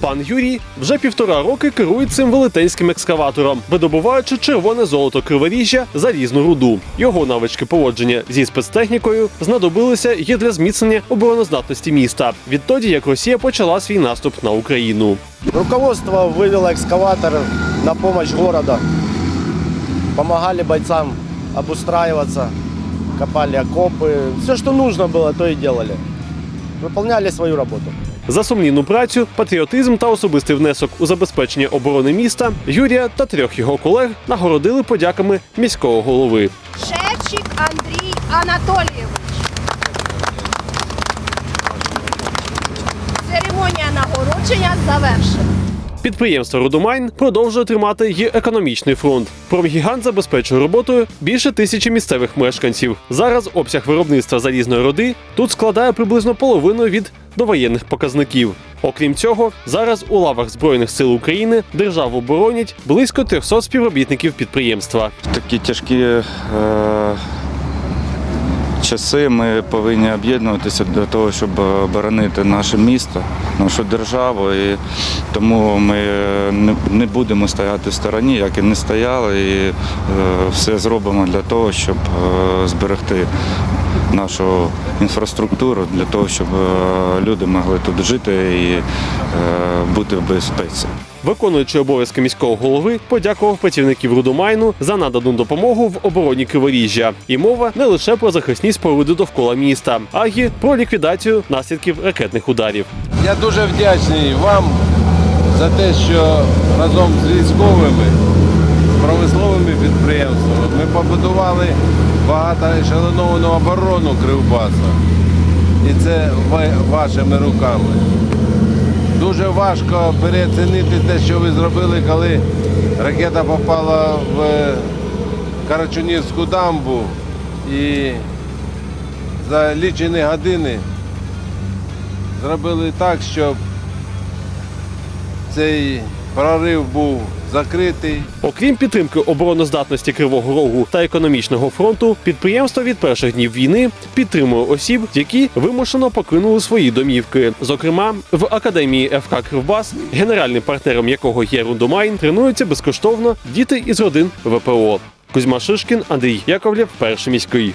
Пан Юрій вже півтора роки керує цим велетенським екскаватором, видобуваючи червоне золото криворіжжя залізну руду. Його навички поводження зі спецтехнікою знадобилися і для зміцнення обороноздатності міста відтоді, як Росія почала свій наступ на Україну. Руководство вывело экскаватор на помощь города. Помогали бойцам обустраиваться, копали окопы. Все, что нужно было, то и делали. Выполняли свою работу. За сумлінну працю, патріотизм та особистий внесок у забезпечення оборони міста Юрія та трьох його колег нагородили подяками міського голови. Шевчик Андрій Анатолійович. Церемонія нагородження завершена. Підприємство Рудомайн продовжує тримати й економічний фронт. Промгігант забезпечує роботою більше тисячі місцевих мешканців. Зараз обсяг виробництва залізної руди тут складає приблизно половину від довоєнних показників. Окрім цього, зараз у лавах Збройних сил України державу боронять близько 300 співробітників підприємства. Такі тяжкі е, часи ми повинні об'єднуватися для того, щоб боронити наше місто, нашу державу. І тому ми не, не будемо стояти в стороні, як і не стояли, і е, все зробимо для того, щоб е, зберегти нашу інфраструктуру, для того, щоб е, люди могли тут жити і е, бути в безпеці. Виконуючи обов'язки міського голови, подякував працівників Рудомайну за надану допомогу в обороні Криворіжжя. І мова не лише про захисні споруди довкола міста, а й про ліквідацію наслідків ракетних ударів. Я дуже вдячний вам за те, що разом з військовими, промисловими підприємствами ми побудували багатоешелоновану оборону Кривбаса. І це вашими руками. Дуже важко переоцінити те, що ви зробили, коли ракета попала в Карачунівську дамбу і за лічені години зробили так, щоб цей прорив був закритий. Окрім підтримки обороноздатності Кривого Рогу та економічного фронту, підприємство від перших днів війни підтримує осіб, які вимушено покинули свої домівки. Зокрема, в академії ФК Кривбас, генеральним партнером якого є Рундомайн, тренуються безкоштовно діти із родин ВПО. Кузьма Шишкін, Андрій Яковлєв, перший міський.